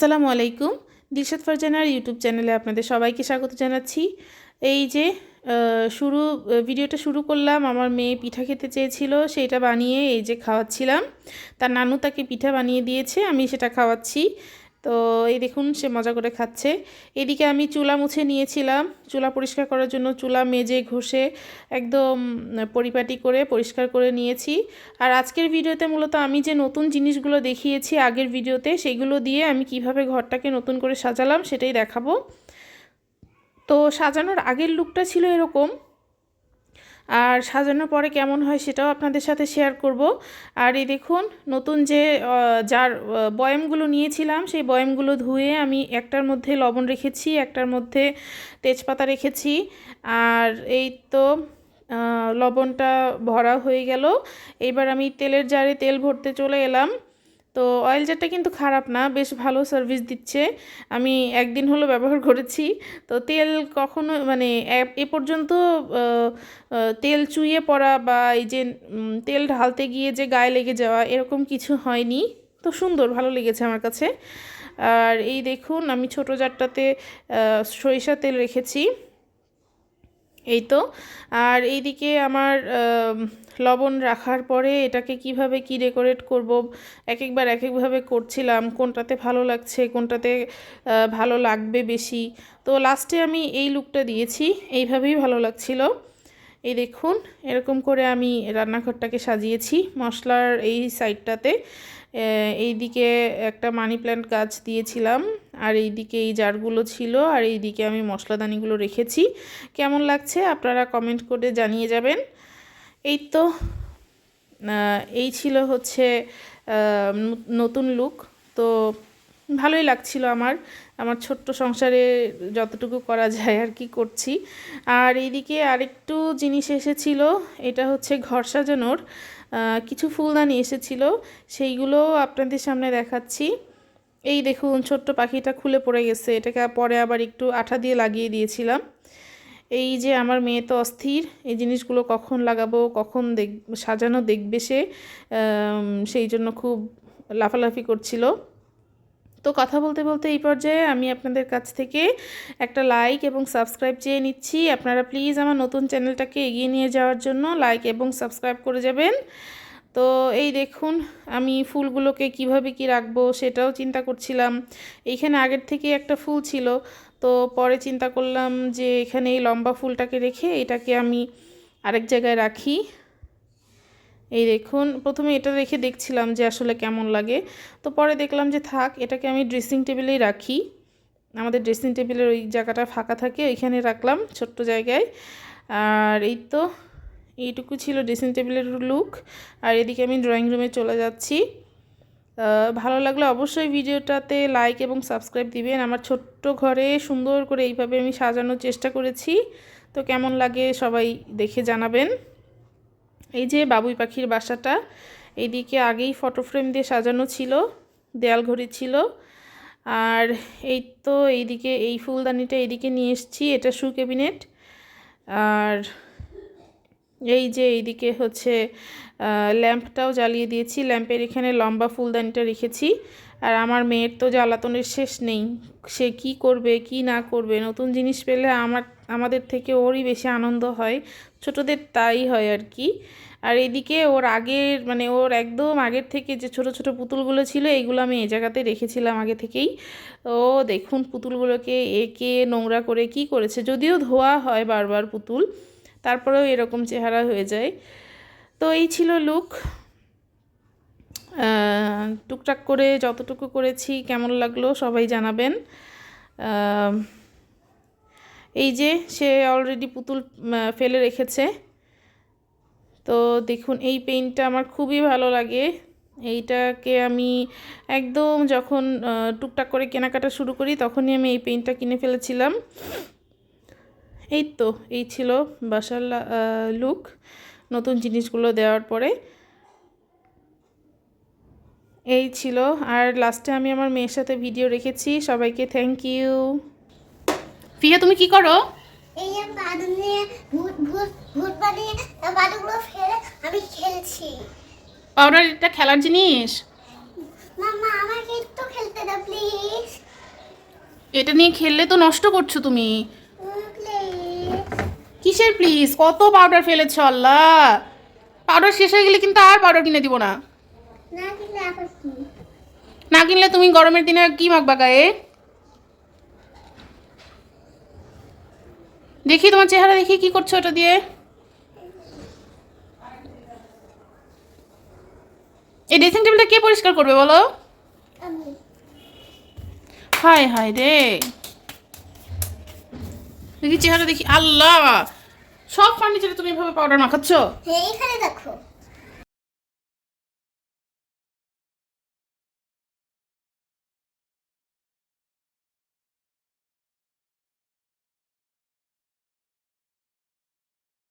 আসসালামু আলাইকুম। দিলশাদ ফারজানার ইউটিউব চ্যানেলে আপনাদের সবাইকে স্বাগত জানাচ্ছি। এই যে শুরু, ভিডিওটা শুরু করলাম, আমার মেয়ে পিঠা খেতে চেয়েছিল, সেটা বানিয়ে এই যে খাওয়াচ্ছিলাম। তার নানু তাকে পিঠা বানিয়ে দিয়েছে, আমি সেটা খাওয়াচ্ছি। তো এই দেখুন, সে মজা করে খাচ্ছে। এদিকে আমি চুলা মুছে নিয়েছিলাম। চুলা পরিষ্কার করার জন্য চুলা মেজে ঘষে একদম পরিপাটি করে পরিষ্কার করে নিয়েছি। আর আজকের ভিডিওতে মূলত আমি যে নতুন জিনিসগুলো দেখিয়েছি আগের ভিডিওতে, সেগুলো দিয়ে আমি কীভাবে ঘরটাকে নতুন করে সাজালাম সেটাই দেখাবো। তো সাজানোর আগের লুকটা ছিল এরকম। আর সাজানোর পরে কেমন হয় সেটাও আপনাদের সাথে শেয়ার করব। আর এই দেখুন, নতুন যে যার বয়ামগুলো নিয়েছিলাম, সেই বয়ামগুলো ধুয়ে আমি একটার মধ্যে লবণ রেখেছি, একটার মধ্যে তেজপাতা রেখেছি। আর এই তো লবণটা ভরা হয়ে গেল। এবার আমি তেলের জারে তেল ভরতে চলে এলাম। তো অয়েল জারটা কিন্তু খারাপ না, বেশ ভালো সার্ভিস দিচ্ছে। আমি একদিন হলো ব্যবহার করেছি। তো তেল কখনো মানে এ- পর্যন্ত তেল চুইয়ে পড়া বা এই যে তেল ঢালতে গিয়ে যে গায়ে লেগে যাওয়া, এরকম কিছু হয়নি। তো সুন্দর, ভালো লেগেছে আমার কাছে। আর এই দেখুন, আমি ছোটো জারটাতে সরিষা তেল রেখেছি। এই তো। আর এইদিকে আমার লবণ রাখার পরে এটাকে কীভাবে কি ডেকোরেট করব এক একবার এক একভাবে করছিলাম, কোনটাতে ভালো লাগছে, কোনটাতে ভালো লাগবে বেশি। তো লাস্টে আমি এই লুকটা দিয়েছি, এইভাবেই ভালো লাগছিল। এই দেখুন, এরকম করে আমি রান্নাঘরটাকে সাজিয়েছি, মশলার এই সাইডটাতে এই দিকে একটা মানি প্ল্যান্ট গাছ দিয়েছিলাম। আর এইদিকে এই জারগুলো ছিল আর এই দিকে আমি মশলাদানিগুলো রেখেছি। কেমন লাগছে আপনারা কমেন্ট করে জানিয়ে যাবেন। এই তো এই ছিল হচ্ছে নতুন লুক তো ভালোই লাগছিল আমার আমার ছোট্ট সংসারে যতটুকু করা যায় আর কি করছি। আর এইদিকে আরেকটু জিনিস এসেছিল, এটা হচ্ছে ঘর সাজানোর কিছু ফুলদানি এসেছিল, সেইগুলো আপনাদের সামনে দেখাচ্ছি। এই দেখুন, ছোট্ট পাখিটা খুলে পড়ে গেছে। এটাকে পরে আবার একটু আঠা দিয়ে লাগিয়ে দিয়েছিলাম। এই যে আমার মেয়ে তো অস্থির, এই জিনিসগুলো কখন লাগাবো, কখন দেখ, সাজানো দেখবে সে সেই জন্য খুব লাফালাফি করছিল। তো কথা বলতে বলতে এই পর্যায়ে আমি আপনাদের কাছ থেকে একটা লাইক এবং সাবস্ক্রাইব চেয়ে নিচ্ছি। আপনারা প্লিজ আমার নতুন চ্যানেলটাকে এগিয়ে নিয়ে যাওয়ার জন্য লাইক এবং সাবস্ক্রাইব করে যাবেন। তো এই দেখুন, আমি ফুলগুলোকে কীভাবে কি রাখব সেটাও চিন্তা করছিলাম। এইখানে আগের থেকে একটা ফুল ছিল, তো পরে চিন্তা করলাম যে এখানে এই লম্বা ফুলটাকে রেখে এটাকে আমি আরেক জায়গায় রাখি। এই দেখুন, প্রথমে এটা রেখে দেখছিলাম যে আসলে কেমন লাগে। তো পরে দেখলাম যে থাক, এটাকে আমি ড্রেসিং টেবিলেই রাখি। আমাদের ড্রেসিং টেবিলের ওই জায়গাটা ফাঁকা থাকে, ওইখানে রাখলাম ছোট্ট জায়গায়। আর এই তো এইটুকু ছিল ড্রেসিং টেবিলের লুক আর এদিকে আমি ড্রয়িং রুমে চলে যাচ্ছি। ভালো লাগলে অবশ্যই ভিডিওটাতে লাইক এবং সাবস্ক্রাইব দিবেন। আমার ছোট্ট ঘরে সুন্দর করে এইভাবে আমি সাজানোর চেষ্টা করেছি। তো কেমন লাগে সবাই দেখে জানাবেন। এই যে বাবুই পাখির বাসাটা, এইদিকে আগেই ফটো ফ্রেম দিয়ে সাজানো ছিল, দেয়াল ঘড়ি ছিল। আর এই তো এইদিকে এই ফুলদানিটা এইদিকে নিয়ে এসেছি, এটা শু ক্যাবিনেট আর এই যে এইদিকে হচ্ছে ল্যাম্পটাও জ্বালিয়ে দিয়েছি। ল্যাম্পের এখানে লম্বা ফুলদানিটা রেখেছি। আর আমার মেয়ের তো জ্বালাতনের শেষ নেই। সে কি করবে, কি না করবে? নতুন জিনিস পেলে আমার, আমাদের থেকে ওরই বেশি আনন্দ হয়। ছোটদের তাই হয় আর কি। আর এদিকে ওর আগের মানে ওর একদম আগের থেকে যে ছোট ছোট পুতুলগুলো ছিল এইগুলো আমি এই জায়গাতে রেখেছিলাম আগে থেকেই। ও দেখুন পুতুলগুলোকে এঁকে নোংরা করে কি করেছে। যদিও ধোয়া হয় বারবার পুতুল তারপরেও এরকম চেহারা হয়ে যায়। তো এই ছিল লুক টুকটাক করে যতটুকু করেছি, কেমন লাগল সবাই জানাবেন। এই যে সে অলরেডি পুতুল ফেলে রেখেছে। তো দেখুন, এই পেইন্টটা আমার খুবই ভালো লাগে। এইটাকে আমি একদম যখন টুকটাক করে কেনাকাটা শুরু করি, তখনই আমি এই পেইন্টটা কিনে ফেলেছিলাম। এই তো এই ছিল বাসার লুক নতুন জিনিসগুলো দেওয়ার পরে। এই ছিল আর লাস্টে আমি আমার মেয়ের সাথে ভিডিও রেখেছি সবাইকে থ্যাংক ইউ ফিয়া তুমি কি করো? পাউডার এটা খেলার জিনিস? এটা নিয়ে খেললে তো নষ্ট করছ তুমি। কিসের প্লিজ কত পাউডার ফেলেছ আল্লাহ? পাউডার শেষ হয়ে গেলে কিন্তু আর পাউডার কিনে দিব না। না কিনলে তুমি গরমের দিনে কি মাখবা গায়ে? দেখি তোমার চেহারা দেখি কি করছ ওটা দিয়ে। এই ড্রেসিং টেবিলটা কে পরিষ্কার করবে বলো? হায় হায় রে। দেখি চেহারা দেখি আল্লাহ! সব ফার্নিচারে তুমি এভাবে পাউডার মাখাচ্ছ? এইখানে এখানে দেখো।